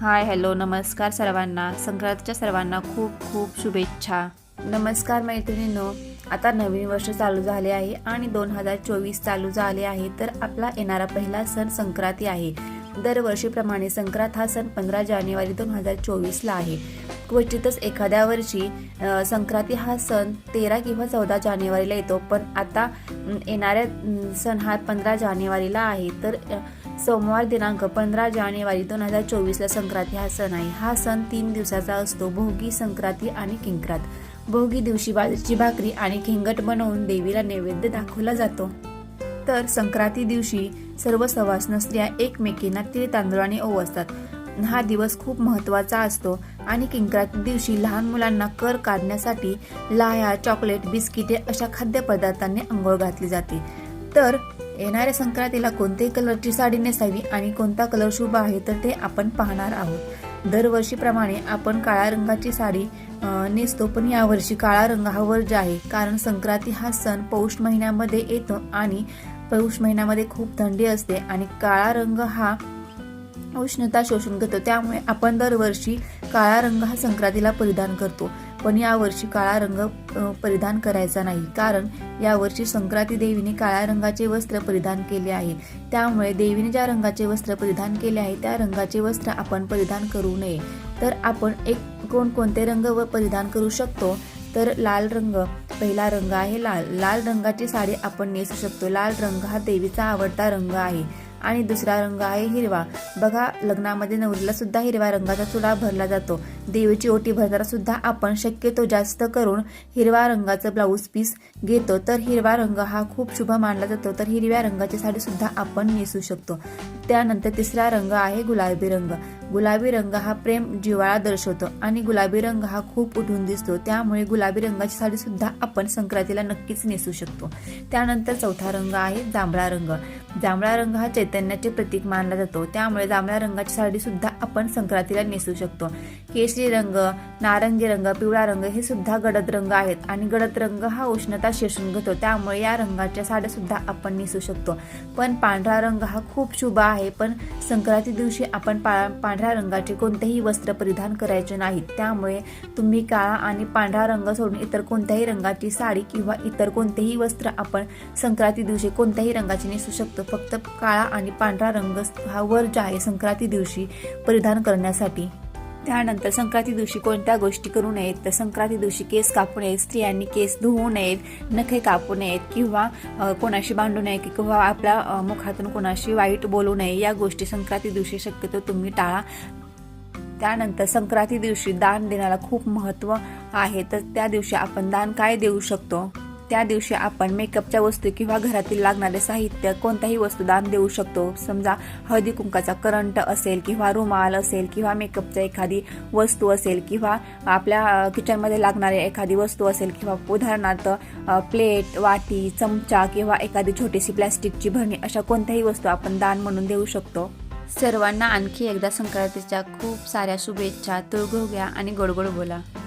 Hi hello नमस्कार सर्वांना. संक्रांतीच्या सर्वांना खूप खूप शुभेच्छा. नमस्कार मैत्रिणींनो आता नवीन वर्ष चालू झाले आहे आणि दोन हजार चोवीस चालू झाले आहे तर आपला येणारा पहिला सण संक्रांती आहे. दरवर्षीप्रमाणे संक्रांत हा सण पंधरा जानेवारी दोन हजार चोवीसला आहे. क्वचितच एखाद्या वर्षी संक्रांती हा सण तेरा किंवा चौदा जानेवारीला येतो पण आता येणाऱ्या सण हा पंधरा जानेवारीला आहे. तर सोमवार दिनांक पंधरा जानेवारी दोन हजार चोवीसला संक्रांती हा सण आहे. हा सण तीन दिवसाचा असतो भोगी संक्रांती आणि किंक्रात. भोगी दिवशी बाजरीची भाकरी आणि खिंगट बनवून देवीला नैवेद्य दाखवला जातो. तर संक्रांती दिवशी सर्व सवासण स्त्रिया एकमेकींना तीळ ओव ओवसतात हा दिवस खूप महत्त्वाचा असतो. आणि किंक्रांती दिवशी लहान मुलांना कर काढण्यासाठी लाह्या चॉकलेट बिस्किटे अशा खाद्यपदार्थांनी आंघोळ घातली जाते. तर येणाऱ्या संक्रांतीला कोणत्याही कलरची साडी नेसावी आणि कोणता कलर शुभ आहे तर ते आपण पाहणार आहोत. दरवर्षीप्रमाणे आपण काळ्या रंगाची साडी नेसतो पण यावर्षी काळा रंग हा वर्ज आहे कारण संक्रांती हा सण पौष महिन्यामध्ये येतो आणि पौष महिन्यामध्ये खूप थंडी असते आणि काळा रंग हा उष्णता शोषून घेतो. त्यामुळे आपण दरवर्षी काळा रंग हा संक्रांतीला परिधान करतो. पण यावर्षी काळा रंग परिधान करायचा नाही. कारण यावर्षी संक्रांती देवीने काळ्या रंगाचे वस्त्र परिधान केले आहे. त्यामुळे देवीने ज्या रंगाचे वस्त्र परिधान केले आहे त्या रंगाचे वस्त्र आपण परिधान करू नये. तर आपण एक कोणकोणते रंग व परिधान करू शकतो? तर लाल रंग पहिला रंग आहे लाल. लाल रंगाची साडी आपण नेसू शकतो. लाल रंग हा देवीचा आवडता रंग आहे. आणि दुसरा रंग आहे हिरवा. बघा लग्नामध्ये नवरीला सुद्धा हिरव्या रंगाचा चुडा भरला जातो. देवीची ओटी भरताना सुद्धा आपण शक्यतो जास्त करून हिरव्या रंगाचं ब्लाऊज पीस घेतो. तर हिरवा रंग हा खूप शुभ मानला जातो. तर हिरव्या रंगाची साडी सुद्धा आपण नेसू शकतो. त्यानंतर तिसरा रंग आहे गुलाबी रंग. गुलाबी रंग हा प्रेम जिव्हाळा दर्शवतो आणि गुलाबी रंग हा खूप उठून दिसतो. त्यामुळे गुलाबी रंगाची साडी सुद्धा आपण संक्रांतीला नक्कीच नेसू शकतो. त्यानंतर चौथा रंग आहे जांभळा रंग. जांभळा रंग हा चैतन्याचे प्रतीक मानला जातो. त्यामुळे जांभळ्या रंगाची साडी सुद्धा आपण संक्रांतीला नेसू शकतो. केशरी रंग नारंगी रंग पिवळा रंग हे सुद्धा गडद रंग आहेत. आणि गडद रंग हा उष्णता शोषून घेतो. त्यामुळे या रंगाच्या साड्या सुद्धा आपण नेसू शकतो. पण पांढरा रंग हा खूप शुभ आहे. पण संक्रांती दिवशी आपण पा पांढऱ्या रंगाचे कोणतेही वस्त्र परिधान करायचे नाहीत त्यामुळे तुम्ही काळा आणि पांढरा रंग सोडून इतर कोणत्याही रंगाची साडी किंवा इतर कोणतेही वस्त्र आपण संक्रांती दिवशी कोणत्याही रंगाची नेसू शकतो. फक्त काळा आणि पांढरा रंग हा वर्ज आहे संक्रांती दिवशी परिधान करण्यासाठी. त्यानंतर संक्रांती दिवशी कोणत्या गोष्टी करू नयेत? तर संक्रांती दिवशी केस कापू नयेत स्त्रियांनी केस धुवू नयेत नखे कापू नयेत किंवा कोणाशी भांडू नये किंवा आपल्या मुखातून कोणाशी वाईट बोलू नये या गोष्टी संक्रांती दिवशी शक्यतो तुम्ही टाळा. त्यानंतर संक्रांती दिवशी दान देण्याला खूप महत्त्व आहे. तर त्या दिवशी आपण दान काय देऊ शकतो? त्या दिवशी आपण मेकअपच्या वस्तू किंवा घरातील लागणारे साहित्य कोणत्याही वस्तू दान देऊ शकतो. समजा हळदी कुंकाचा करंट असेल किंवा रुमाल असेल किंवा मेकअपचा एखादी वस्तू असेल किंवा आपल्या किचनमध्ये लागणारी एखादी वस्तू असेल किंवा उदाहरणार्थ प्लेट वाटी चमचा किंवा एखादी छोटीशी प्लॅस्टिकची भरणी अशा कोणत्याही वस्तू आपण दान म्हणून देऊ शकतो. सर्वांना आणखी एकदा संक्रांतीच्या खूप साऱ्या शुभेच्छा. तुळगुळ घ्या आणि गोडगोड बोला.